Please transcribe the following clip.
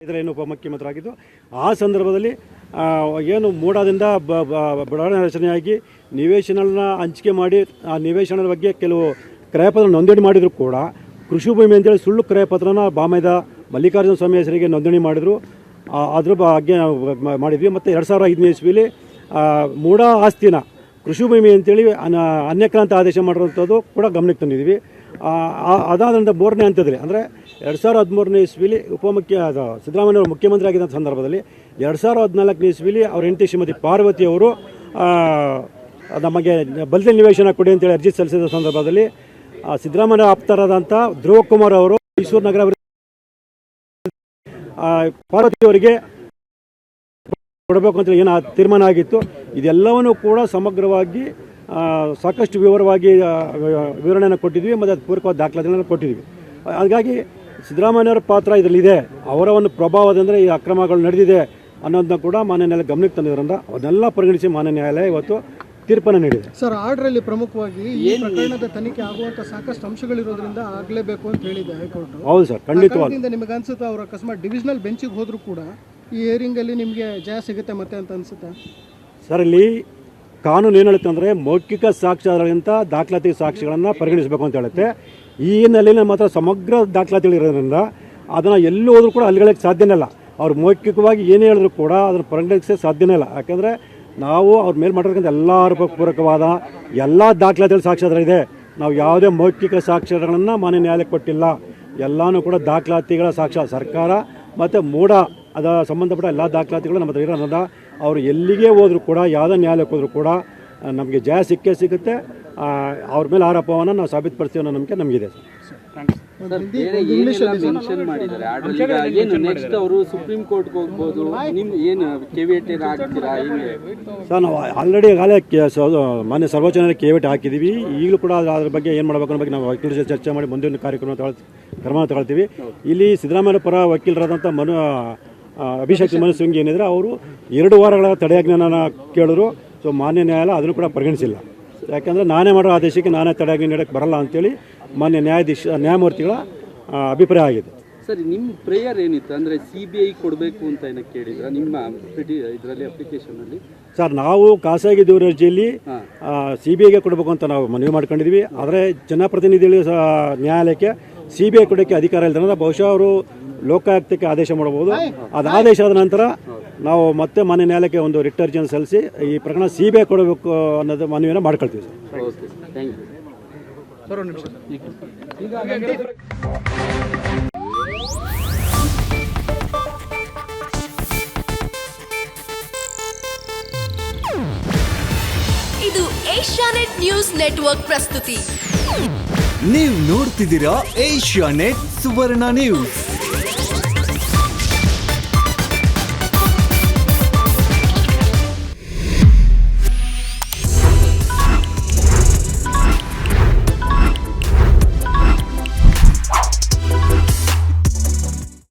ಏನು ಉಪಮುಖ್ಯಮಂತ್ರಿಯಾಗಿದ್ದು ಆ ಸಂದರ್ಭದಲ್ಲಿ ಏನು ಮೂಡಾದಿಂದ ಬಡಾವಣೆ ರಚನೆಯಾಗಿ ನಿವೇಶನಗಳನ್ನ ಹಂಚಿಕೆ ಮಾಡಿ ಆ ನಿವೇಶನದ ಬಗ್ಗೆ ಕೆಲವು ಕ್ರಯಪತ್ರ ನೋಂದಣಿ ಮಾಡಿದರೂ ಕೂಡ ಕೃಷಿ ಭೂಮಿ ಅಂತೇಳಿ ಸುಳ್ಳು ಕ್ರಯಪತ್ರನ ಬಾಮೈದ ಮಲ್ಲಿಕಾರ್ಜುನ ಸ್ವಾಮಿ ಹೆಸರಿಗೆ ನೋಂದಣಿ ಮಾಡಿದರು. ಅದ್ರ ಬಗ್ಗೆ ಮಾಡಿದ್ವಿ. ಮತ್ತು ಎರಡು ಸಾವಿರ ಐದನೇ ಇಸ್ವಿಲಿ ಮೂಡಾ ಆಸ್ತಿನ ಕೃಷಿ ಭೂಮಿ ಅಂತೇಳಿ ಅನ ಅನ್ಯಕ್ರಾಂತ ಆದೇಶ ಮಾಡಿರುವಂಥದ್ದು ಕೂಡ ಗಮನಕ್ಕೆ ತಂದಿದ್ವಿ. ಆ, ಆ- ಅದಾದ ನಂತರ ಮೂರನೇ ಹಂತದಲ್ಲಿ ಅಂದರೆ ಎರಡು ಸಾವಿರ ಹದಿಮೂರನೇ ಇಸ್ವಿಲಿ ಉಪಮುಖ್ಯ ಅದು ಸಿದ್ದರಾಮಯ್ಯ ಅವರು ಮುಖ್ಯಮಂತ್ರಿ ಆಗಿದ್ದ ಸಂದರ್ಭದಲ್ಲಿ ಎರಡು ಸಾವಿರ ಹದಿನಾಲ್ಕನೇ ಇಸ್ವಿಲಿ ಅವರ ಹೆಂಡತಿ ಶ್ರೀಮತಿ ಪಾರ್ವತಿ ಅವರು ಆ, ನಮಗೆ ಬಲ್ದಿ ನಿವೇಶನ ಕೊಡಿ ಅಂತೇಳಿ ಅರ್ಜಿ ಸಲ್ಲಿಸಿದ ಸಂದರ್ಭದಲ್ಲಿ ಸಿದ್ದರಾಮಯ್ಯ ಆಪ್ತರಾದಂಥ ಧ್ರುವ ಕುಮಾರ್ ಅವರು ಮೈಸೂರು ನಗರ ಆ, ಪಾರ್ವತಿ ಅವರಿಗೆ ಕೊಡಬೇಕು ಅಂತ ಏನು ತೀರ್ಮಾನ ಆಗಿತ್ತು. ಇದೆಲ್ಲವನ್ನು ಕೂಡ ಸಮಗ್ರವಾಗಿ ಸಾಕಷ್ಟು ವಿವರವಾಗಿ ವಿವರಣೆಯನ್ನು ಕೊಟ್ಟಿದ್ವಿ. ಮತ್ತು ಅದು ಪೂರಕವಾದ ದಾಖಲಾತಿಗಳನ್ನು ಕೊಟ್ಟಿದ್ವಿ. ಹಾಗಾಗಿ ಸಿದ್ದರಾಮಯ್ಯವರ ಪಾತ್ರ ಇದರಲ್ಲಿದೆ. ಅವರ ಒಂದು ಪ್ರಭಾವದಿಂದ ಈ ಅಕ್ರಮಗಳು ನಡೆದಿದೆ ಅನ್ನೋದನ್ನ ಕೂಡ ಮಾನ್ಯ ನ್ಯಾಯಾಲಯ ಗಮನಕ್ಕೆ ತಂದಿರೋದ್ರಿಂದ ಅದನ್ನೆಲ್ಲ ಪರಿಗಣಿಸಿ ಮಾನ್ಯ ನ್ಯಾಯಾಲಯ ಇವತ್ತು ತೀರ್ಪನ್ನು ನೀಡಿದೆ. ಸರ್ ಆರ್ಡ್ರಲ್ಲಿ ಪ್ರಮುಖವಾಗಿ ಈ ಪ್ರಕರಣದ ತನಿಖೆ ಆಗುವಂತ ಸಾಕಷ್ಟು ಅಂಶಗಳಿರೋದ್ರಿಂದ ಆಗಲೇಬೇಕು ಅಂತ ಹೇಳಿದೆ ಹೈಕೋರ್ಟ್. ಹೌದು ಸರ್ ಖಂಡಿತವಾಗಿ ನಿಮಗೆ ಅನ್ಸುತ್ತೆ ಅವ್ರು ಅಕಸ್ಮಾತ್ ಡಿವಿಷನಲ್ ಬೆಂಚಿಗೆ ಹೋದರೂ ಕೂಡ ಈ ಹಿಯರಿಂಗ್ ಅಲ್ಲಿ ನಿಮಗೆ ಜಯ ಸಿಗುತ್ತೆ ಮತ್ತೆ ಅಂತ ಅನ್ಸುತ್ತೆ? ಸರ್ ಇಲ್ಲಿ ಕಾನೂನು ಏನು ಹೇಳುತ್ತೆ ಅಂದರೆ ಮೌಖಿಕ ಸಾಕ್ಷ್ಯಗಳಿಗಿಂತ ದಾಖಲಾತಿ ಸಾಕ್ಷಿಗಳನ್ನು ಪರಿಗಣಿಸಬೇಕು ಅಂತ ಹೇಳುತ್ತೆ. ಈ ಹಿನ್ನೆಲೆಯಲ್ಲಿ ಮಾತ್ರ ಸಮಗ್ರ ದಾಖಲಾತಿಗಳಿರೋದ್ರಿಂದ ಅದನ್ನು ಎಲ್ಲಿ ಹೋದ್ರೂ ಕೂಡ ಅಲ್ಲಿಗಳಕ್ಕೆ ಸಾಧ್ಯನೇ ಇಲ್ಲ. ಅವ್ರು ಮೌಖಿಕವಾಗಿ ಏನೇ ಹೇಳಿದ್ರು ಕೂಡ ಅದನ್ನು ಪರಿಗಣಿಸೇ ಸಾಧ್ಯನೇ ಇಲ್ಲ. ಯಾಕೆಂದರೆ ನಾವು ಅವ್ರ ಮೇಲೆ ಮಾಡಿರ್ತಕ್ಕಂಥ ಎಲ್ಲ ಪೂರಕವಾದ ಎಲ್ಲ ದಾಖಲಾತಿಗಳು ಸಾಕ್ಷ್ಯಾಧಾರ ಇದೆ. ನಾವು ಯಾವುದೇ ಮೌಖಿಕ ಸಾಕ್ಷ್ಯಗಳನ್ನು ಮಾನ್ಯ ನ್ಯಾಯಾಲಯಕ್ಕೆ ಕೊಟ್ಟಿಲ್ಲ. ಎಲ್ಲನೂ ಕೂಡ ದಾಖಲಾತಿಗಳ ಸಾಕ್ಷ್ಯ ಸರ್ಕಾರ ಮತ್ತು ಮೂಢ ಅದ ಸಂಬಂಧಪಟ್ಟ ಎಲ್ಲ ದಾಖಲಾತಿಗಳು ನಮ್ಮ ಹತ್ರ ಇರೋದ್ರಿಂದ ಅವರು ಎಲ್ಲಿಗೆ ಹೋದರೂ ಕೂಡ ಯಾವುದೇ ನ್ಯಾಯಾಲಯಕ್ಕೆ ಹೋದರೂ ಕೂಡ ನಮಗೆ ಜಯ ಸಿಕ್ಕೇ ಸಿಗುತ್ತೆ. ಅವ್ರ ಮೇಲೆ ಆರೋಪವನ್ನು ನಾವು ಸಾಬೀತುಪಡಿಸ್ತೀವಿ ಅನ್ನೋ ನಂಬಿಕೆ ನಮಗಿದೆ ಸರ್. ಸರ್ ಬೇರೆ ಏನೆಲ್ಲ ಮೆನ್ಷನ್ ಮಾಡಿದ್ದಾರೆ? ಆರ್ಡರ್ ಈಗ ಏನು ನೆಕ್ಸ್ಟ್ ಅವರು ಸುಪ್ರೀಂ ಕೋರ್ಟ್ಗೆ ಹೋಗ್ಬೋದು ನಿಮ್ ಏನು ಕೆವಿಯೇಟ್ ಹಾಕ್ತೀರಾ ಹೆಂಗೆ ಸರ್ ನಾವು ಆಲ್ರೆಡಿ ಈಗಾಗಲೇ ಮಾನ್ಯ ಸರ್ವೋಚ್ಚ ನ್ಯಾಯಾಲಯ ಕೆವಿಟಿ ಹಾಕಿದ್ದೀವಿ ಈಗಲೂ ಕೂಡ ಅದ್ರ- ಅದ್ರ ಬಗ್ಗೆ ಏನು ಮಾಡಬೇಕು ಅನ್ನೋ ಬಗ್ಗೆ ನಾವು ವಕೀಲರ ಜೊತೆ ಚರ್ಚೆ ಮಾಡಿ ಮುಂದಿನ ಕಾರ್ಯಕ್ರಮ ತಗೊಳ್ ಕ್ರಮ ತಗೊಳ್ತೀವಿ. ಇಲ್ಲಿ ಸಿದ್ದರಾಮಯ್ಯ ಪರ ವಕೀಲರಾದಂಥ ಮನು ಅಭಿಷೇಕ್ ಮನಸ್ಸು ಸಿಂಗ್ ಏನಿದ್ರೆ ಅವರು ಎರಡು ವಾರಗಳ ತಡೆಯಾಜ್ಞೆನ ಕೇಳಿದ್ರು. ಸೊ ಮಾನ್ಯ ನ್ಯಾಯಾಲಯ ಅದನ್ನು ಕೂಡ ಪರಿಗಣಿಸಿಲ್ಲ. ಯಾಕಂದರೆ ನಾನೇ ಮಾಡೋ ಆದೇಶಕ್ಕೆ ನಾನೇ ತಡೆಯಾಜ್ಞೆ ನೀಡೋಕ್ಕೆ ಬರಲ್ಲ ಅಂತೇಳಿ ಮಾನ್ಯ ನ್ಯಾಯಾಧೀಶ ನ್ಯಾಯಮೂರ್ತಿಗಳ ಅಭಿಪ್ರಾಯ ಆಗಿದೆ. ಸರ್ ನಿಮ್ಮ ಪ್ರೇಯರ್ ಏನಿತ್ತು? ಅಂದರೆ ಸಿ ಬಿ ಐ ಕೊಡಬೇಕು ಅಂತ ಏನಕ್ಕೆ ಕೇಳಿದ್ರ? ನಿಮ್ಮ ಇದರಲ್ಲಿ ಅಪ್ಲಿಕೇಶನಲ್ಲಿ ಸರ್ ನಾವು ಖಾಸಗಿ ದೂರ ಅರ್ಜಿಯಲ್ಲಿ. ಸಿ ಬಿ ಐಗೆ ಕೊಡಬೇಕು ಅಂತ ನಾವು ಮನವಿ ಮಾಡ್ಕೊಂಡಿದ್ವಿ. ಆದರೆ ಜನಪ್ರತಿನಿಧಿಗಳು ಸಹ ನ್ಯಾಯಾಲಯಕ್ಕೆ ಸಿ ಬಿ ಐ ಕೊಡೋಕ್ಕೆ ಅಧಿಕಾರ ಇಲ್ಲದ್ರೆ ಬಹುಶಃ ಅವರು ಲೋಕಾಯುಕ್ತಕ್ಕೆ ಆದೇಶ ಮಾಡಬಹುದು. ಅದು ಆದೇಶ ಆದ ನಂತರ ನಾವು ಮತ್ತೆ ಮನೆ ನ್ಯಾಯಾಲಯಕ್ಕೆ ಒಂದು ರಿಟ್ ಅರ್ಜಿಯನ್ನು ಸಲ್ಲಿಸಿ ಈ ಪ್ರಕರಣ ಸಿ ಬಿ ಐ ಕೊಡಬೇಕು ಅನ್ನೋದು ಮನವಿಯನ್ನು ಮಾಡ್ಕೊಳ್ತೀವಿ sir. Okay thank you sir ಒಂದು ನಿಮಿಷ. ಇದು ಏಷ್ಯಾನೆಟ್ ನ್ಯೂಸ್ ನೆಟ್ವರ್ಕ್ ಪ್ರಸ್ತುತಿ. ನೀವು ನೋಡ್ತಿದ್ದೀರಾ ಏಷ್ಯಾ ನೆಟ್ ಸುವರ್ಣ ನ್ಯೂಸ್.